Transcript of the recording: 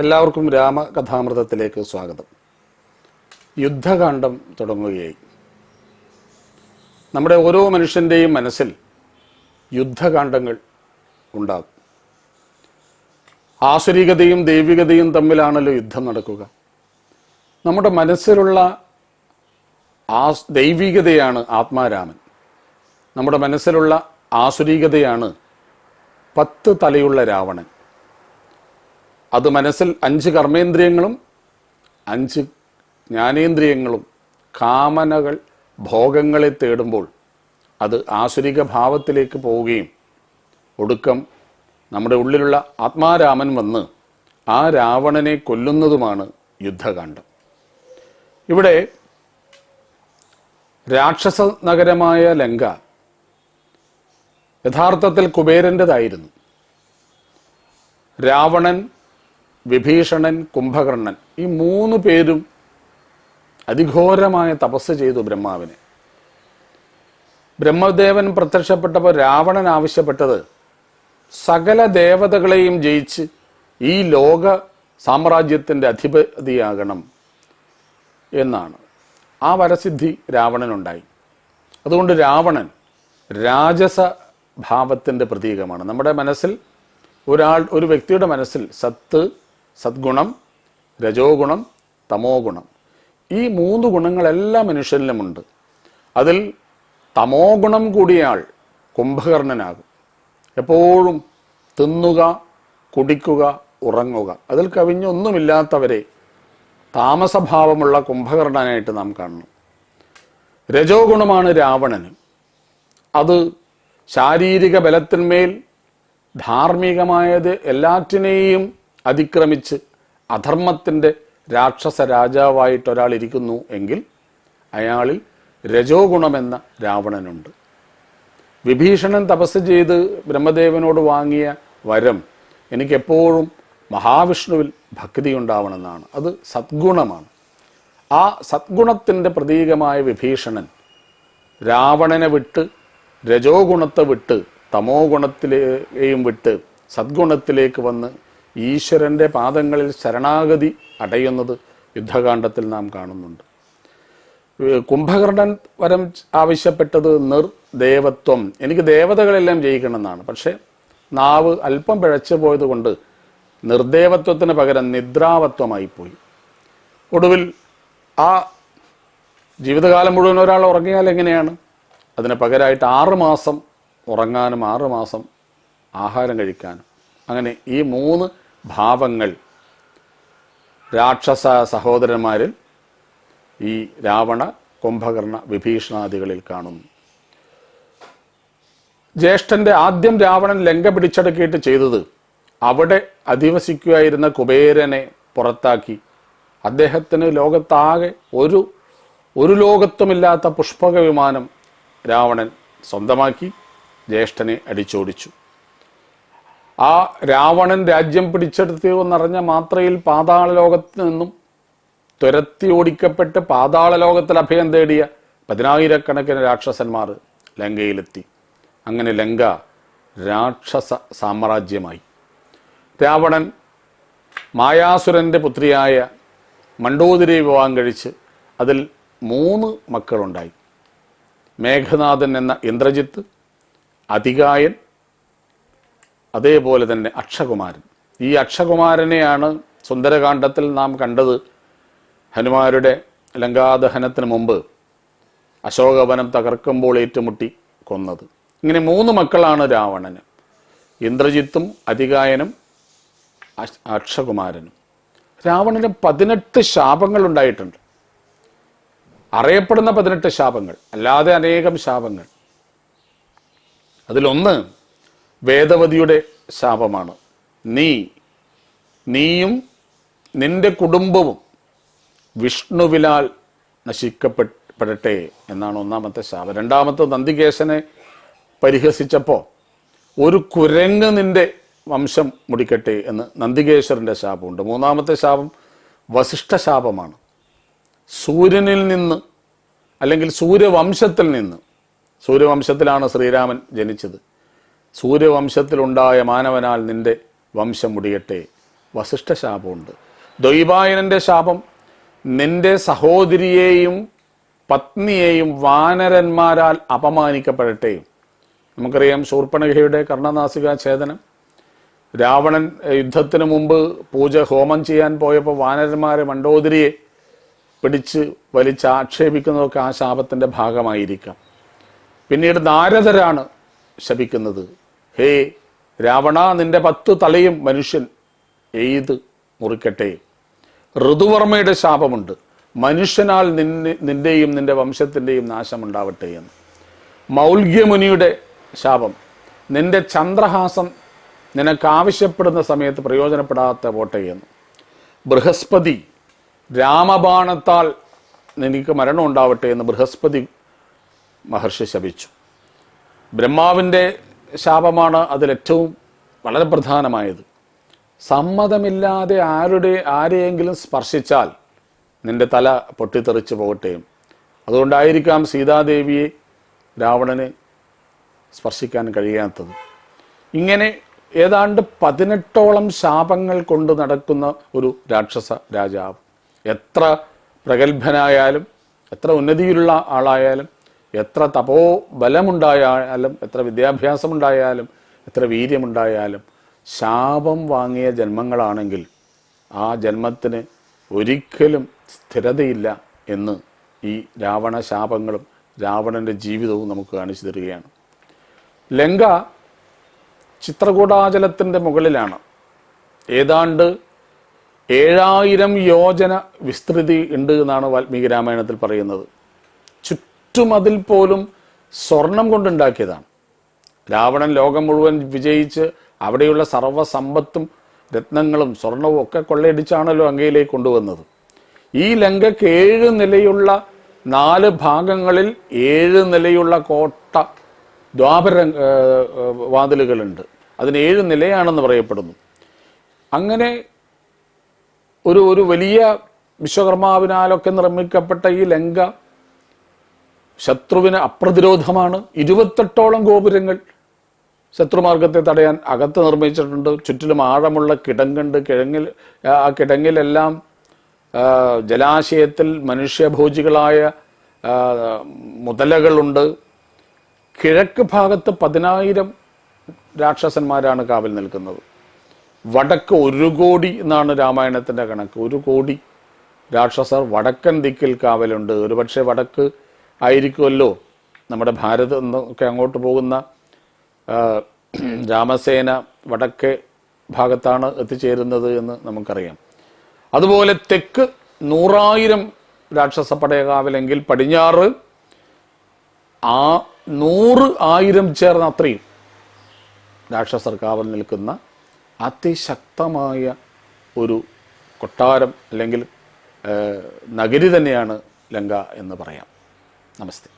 എല്ലാവർക്കും രാമകഥാമൃതത്തിലേക്ക് സ്വാഗതം. യുദ്ധകാന്ഡം തുടങ്ങുകയായി. നമ്മുടെ ഓരോ മനുഷ്യന്റെയും മനസ്സിൽ യുദ്ധകാന്ഡങ്ങൾ ഉണ്ടാകും. ആസുരികതയും ദൈവികതയും തമ്മിലാണല്ലോ യുദ്ധം നടക്കുക. നമ്മുടെ മനസ്സിലുള്ള ആ ദൈവികതയാണ് ആത്മാരാമൻ. നമ്മുടെ മനസ്സിലുള്ള ആസുരികതയാണ് പത്ത് തലയുള്ള രാവണൻ. അത് മനസ്സിൽ അഞ്ച് കർമ്മേന്ദ്രിയങ്ങളും അഞ്ച് ജ്ഞാനേന്ദ്രിയങ്ങളും കാമനകൾ ഭോഗങ്ങളെ തേടുമ്പോൾ അത് ആസുരിക ഭാവത്തിലേക്ക് പോവുകയും ഒടുക്കം നമ്മുടെ ഉള്ളിലുള്ള ആത്മാരാമൻ വന്ന് ആ രാവണനെ കൊല്ലുന്നതുമാണ് യുദ്ധകാന്ഡം. ഇവിടെ രാക്ഷസ നഗരമായ ലങ്ക യഥാർത്ഥത്തിൽ കുബേരന്റെതായിരുന്നു. രാവണൻ വിഭീഷണൻ കുംഭകർണൻ ഈ മൂന്ന് പേരും അതിഘോരമായ തപസ് ചെയ്തു ബ്രഹ്മാവിനെ. ബ്രഹ്മദേവൻ പ്രത്യക്ഷപ്പെട്ടപ്പോൾ രാവണൻ ആവശ്യപ്പെട്ടത് സകല ദേവതകളെയും ജയിച്ച് ഈ ലോക സാമ്രാജ്യത്തിന്റെ അധിപതിയാകണം എന്നാണ്. ആ വരസിദ്ധി രാവണനുണ്ടായി. അതുകൊണ്ട് രാവണൻ രാജസ ഭാവത്തിന്റെ പ്രതീകമാണ്. നമ്മുടെ മനസ്സിൽ ഒരാൾ ഒരു വ്യക്തിയുടെ മനസ്സിൽ സത്ത് സദ്ഗുണം രജോ ഗുണം തമോ ഗുണം ഈ മൂന്ന് ഗുണങ്ങളെല്ലാം മനുഷ്യനിലുമുണ്ട്. അതിൽ തമോ ഗുണം കൂടിയാൾ കുംഭകർണനാകും. എപ്പോഴും തിന്നുക കുടിക്കുക ഉറങ്ങുക. അതിൽ കവിഞ്ഞൊന്നുമില്ലാത്തവരെ താമസഭാവമുള്ള കുംഭകർണനായിട്ട് നാം കാണുന്നു രജോ ഗുണമാണ് രാവണന്. അത് ശാരീരിക ബലത്തിന്മേൽ ധാർമ്മികമായത് എല്ലാറ്റിനെയും അതിക്രമിച്ച് അധർമ്മത്തിന്റെ രാക്ഷസ രാജാവായിട്ട് ഒരാൾ ഇരിക്കുന്നു എങ്കിൽ അയാളിൽ രജോ ഗുണമെന്ന രാവണനുണ്ട്. വിഭീഷണൻ തപസ് ചെയ്ത് ബ്രഹ്മദേവനോട് വാങ്ങിയ വരം എനിക്കെപ്പോഴും മഹാവിഷ്ണുവിൽ ഭക്തി ഉണ്ടാവണമെന്നാണ്. അത് സദ്ഗുണമാണ്. ആ സദ്ഗുണത്തിന്റെ പ്രതീകമായ വിഭീഷണൻ രാവണനെ വിട്ട് രജോ ഗുണത്തെ വിട്ട് തമോ ഗുണത്തിലേയും വിട്ട് സദ്ഗുണത്തിലേക്ക് വന്ന് ഈശ്വരന്റെ പാദങ്ങളിൽ ശരണാഗതി അടയുന്നത് യുദ്ധകാന്ഡത്തിൽ നാം കാണുന്നുണ്ട്. കുംഭകർണൻ വരം ആവശ്യപ്പെട്ടത് നിർദേവത്വം എനിക്ക് ദേവതകളെല്ലാം ജയിക്കണമെന്നാണ്. പക്ഷേ നാവ് അല്പം പിഴച്ചു പോയതുകൊണ്ട് നിർദേവത്വത്തിന് പകരം നിദ്രാവത്വമായിപ്പോയി. ഒടുവിൽ ആ ജീവിതകാലം മുഴുവൻ ഒരാൾ ഉറങ്ങിയാൽ എങ്ങനെയാണ്? അതിന് പകരമായിട്ട് ആറുമാസം ഉറങ്ങാനും ആറുമാസം ആഹാരം കഴിക്കാനും. അങ്ങനെ ഈ മൂന്ന് ഭാവങ്ങൾ. രാക്ഷസ സഹോദരന്മാരിൽ ഈ രാവണ കുംഭകർണ വിഭീഷണാദികളിൽ കാണുന്നു. ജ്യേഷ്ഠന്റെ ആദ്യം രാവണൻ ലങ്ക പിടിച്ചടക്കിയിട്ട് ചെയ്തത് അവിടെ അധിവസിക്കുകയായിരുന്ന കുബേരനെ പുറത്താക്കി. അദ്ദേഹത്തിന് ലോകത്താകെ ഒരു ഒരു ലോകത്തുമില്ലാത്ത പുഷ്പക വിമാനം രാവണൻ സ്വന്തമാക്കി ജ്യേഷ്ഠനെ അടിച്ചോടിച്ചു. ആ രാവണൻ രാജ്യം പിടിച്ചെടുത്തു എന്നറിഞ്ഞ മാത്രയിൽ പാതാള ലോകത്ത് നിന്നും തുരത്തി ഓടിക്കപ്പെട്ട് പാതാള ലോകത്തിൽ അഭയം തേടിയ പതിനായിരക്കണക്കിന് രാക്ഷസന്മാർ ലങ്കയിലെത്തി. അങ്ങനെ ലങ്ക രാക്ഷസ സാമ്രാജ്യമായി. രാവണൻ മായാസുരന്റെ പുത്രിയായ മണ്ടോദരി വിവാഹം കഴിച്ച് അതിൽ മൂന്ന് മക്കളുണ്ടായി. മേഘനാഥൻ എന്ന ഇന്ദ്രജിത്ത് അതികായൻ അതേപോലെ തന്നെ അക്ഷകുമാരൻ. ഈ അക്ഷകുമാരനെയാണ് സുന്ദരകാന്ഡത്തിൽ നാം കണ്ടത്. ഹനുമാരുടെ ലങ്കാദഹനത്തിന് മുമ്പ് അശോകവനം തകർക്കുമ്പോൾ ഏറ്റുമുട്ടി കൊന്നത്. ഇങ്ങനെ മൂന്ന് മക്കളാണ് രാവണന്. ഇന്ദ്രജിത്തും അതികായനും അക്ഷകുമാരനും. രാവണന് പതിനെട്ട് ശാപങ്ങൾ ഉണ്ടായിട്ടുണ്ട്. അറിയപ്പെടുന്ന പതിനെട്ട് ശാപങ്ങൾ അല്ലാതെ അനേകം ശാപങ്ങൾ. അതിലൊന്ന് വേദവതിയുടെ ശാപമാണ്. നീ നീയും നിന്റെ കുടുംബവും വിഷ്ണുവിലാൽ നശിക്കപ്പെടട്ടെ എന്നാണ് ഒന്നാമത്തെ ശാപം. രണ്ടാമത്തെ നന്ദികേശനെ പരിഹസിച്ചപ്പോൾ ഒരു കുരങ്ങ് നിന്റെ വംശം മുടിക്കട്ടെ എന്ന് നന്ദികേശ്വരന്റെ ശാപമുണ്ട്. മൂന്നാമത്തെ ശാപം വസിഷ്ഠ ശാപമാണ്. സൂര്യനിൽ നിന്ന് അല്ലെങ്കിൽ സൂര്യവംശത്തിൽ നിന്ന് സൂര്യവംശത്തിലാണ് ശ്രീരാമൻ ജനിച്ചത്. സൂര്യവംശത്തിലുണ്ടായ മാനവനാൽ നിന്റെ വംശം മുടിയട്ടെ. വസിഷ്ഠ ശാപമുണ്ട്. ദ്വൈപായനന്റെ ശാപം നിന്റെ സഹോദരിയെയും പത്നിയെയും വാനരന്മാരാൽ അപമാനിക്കപ്പെടട്ടെ. നമുക്കറിയാം ശൂർപ്പണഖയുടെ കർണനാസിക ഛേദനം. രാവണൻ യുദ്ധത്തിന് മുമ്പ് പൂജ ഹോമം ചെയ്യാൻ പോയപ്പോൾ വാനരന്മാരെ മണ്ടോദരിയെ പിടിച്ച് വലിച്ച് ആക്ഷേപിക്കുന്നതൊക്കെ ആ ശാപത്തിന്റെ ഭാഗമായിരിക്കാം. പിന്നീട് നാരദരാണ് ശപിക്കുന്നത്. ഹേ രാവണ നിന്റെ പത്ത് തലയും മനുഷ്യൻ എയ്ത് മുറിക്കട്ടെ? ഋതുവർമ്മയുടെ ശാപമുണ്ട്. മനുഷ്യനാൽ നിന്നെ നിന്റെയും നിന്റെ വംശത്തിന്റെയും നാശമുണ്ടാവട്ടെ എന്ന്. മൗൽഗ്യമുനിയുടെ ശാപം. നിന്റെ ചന്ദ്രഹാസം നിനക്കാവശ്യപ്പെടുന്ന സമയത്ത് പ്രയോജനപ്പെടാത്ത പോട്ടെ എന്ന്. ബൃഹസ്പതി രാമബാണത്താൽ നിനക്ക് മരണം ഉണ്ടാവട്ടെ എന്ന് ബൃഹസ്പതി മഹർഷി ശപിച്ചു. ബ്രഹ്മാവിന്റെ ശാപമാണ് അതിലേറ്റവും വളരെ പ്രധാനമായത്. സമ്മതമില്ലാതെ ആരുടെ ആരെയെങ്കിലും സ്പർശിച്ചാൽ നിന്റെ തല പൊട്ടിത്തെറിച്ച് പോകട്ടെ. അതുകൊണ്ടായിരിക്കാം സീതാദേവിയെ രാവണന് സ്പർശിക്കാൻ കഴിയാത്തത്. ഇങ്ങനെ ഏതാണ്ട് പതിനെട്ടോളം ശാപങ്ങൾ കൊണ്ട് നടക്കുന്ന ഒരു രാക്ഷസ രാജാവ്. എത്ര പ്രഗത്ഭനായാലും എത്ര ഉന്നതിയിലുള്ള ആളായാലും എത്ര തപോ ബലമുണ്ടായാലും എത്ര വിദ്യാഭ്യാസമുണ്ടായാലും എത്ര വീര്യമുണ്ടായാലും ശാപം വാങ്ങിയ ജന്മങ്ങളാണെങ്കിൽ ആ ജന്മത്തിന് ഒരിക്കലും സ്ഥിരതയില്ല എന്ന് ഈ രാവണ ശാപങ്ങളും രാവണന്റെ ജീവിതവും നമുക്ക് കാണിച്ചു തരികയാണ്. ലങ്ക ചിത്രകൂടാചലത്തിന്റെ മുകളിലാണ്. ഏതാണ്ട് ഏഴായിരം യോജന വിസ്തൃതി ഉണ്ട് എന്നാണ് വാൽമീകി രാമായണത്തിൽ പറയുന്നത്. ചുറ്റുമതിൽ പോലും സ്വർണം കൊണ്ടുണ്ടാക്കിയതാണ്. രാവണൻ ലോകം മുഴുവൻ വിജയിച്ച് അവിടെയുള്ള സർവസമ്പത്തും രത്നങ്ങളും സ്വർണവും ഒക്കെ കൊള്ളയടിച്ചാണല്ലോ അങ്ങയിലേക്ക് കൊണ്ടുവന്നത്. ഈ ലങ്കയ്ക്ക് ഏഴ് നിലയുള്ള നാല് ഭാഗങ്ങളിൽ ഏഴ് നിലയുള്ള കോട്ട ദ്വാപര വാതിലുകളുണ്ട്. അതിന് ഏഴ് നിലയാണെന്ന് പറയപ്പെടുന്നു. അങ്ങനെ ഒരു ഒരു വലിയ വിശ്വകർമാവിനാലൊക്കെ നിർമ്മിക്കപ്പെട്ട ഈ ലങ്ക ശത്രുവിന് അപ്രതിരോധമാണ്. ഇരുപത്തെട്ടോളം ഗോപുരങ്ങൾ ശത്രുമാർഗത്തെ തടയാൻ അകത്ത് നിർമ്മിച്ചിട്ടുണ്ട്. ചുറ്റിലും ആഴമുള്ള കിടങ്ങുണ്ട്. കിഴങ്ങിൽ ആ കിടങ്ങിലെല്ലാം ജലാശയത്തിൽ മനുഷ്യഭോജികളായ മുതലകളുണ്ട്. കിഴക്ക് ഭാഗത്ത് പതിനായിരം രാക്ഷസന്മാരാണ് കാവൽ നിൽക്കുന്നത്. വടക്ക് ഒരു കോടി എന്നാണ് രാമായണത്തിന്റെ കണക്ക്. ഒരു കോടി രാക്ഷസർ വടക്കൻ ദിക്കിൽ കാവലുണ്ട്. ഒരുപക്ഷെ വടക്ക് ആയിരിക്കുമല്ലോ. നമ്മുടെ ഭാരതം എന്നൊക്കെ അങ്ങോട്ട് പോകുന്ന രാമസേന വടക്കേ ഭാഗത്താണ് എത്തിച്ചേരുന്നത് എന്ന് നമുക്കറിയാം. അതുപോലെ തെക്ക് നൂറായിരം രാക്ഷസ പടയകാവലെങ്കിൽ പടിഞ്ഞാറ് ആ നൂറ് ആയിരം ചേർന്ന അത്രയും രാക്ഷസർ കാവൽ നിൽക്കുന്ന അതിശക്തമായ ഒരു കൊട്ടാരം അല്ലെങ്കിൽ നഗരി തന്നെയാണ് ലങ്ക എന്ന് പറയാം. ನಮಸ್ತೆ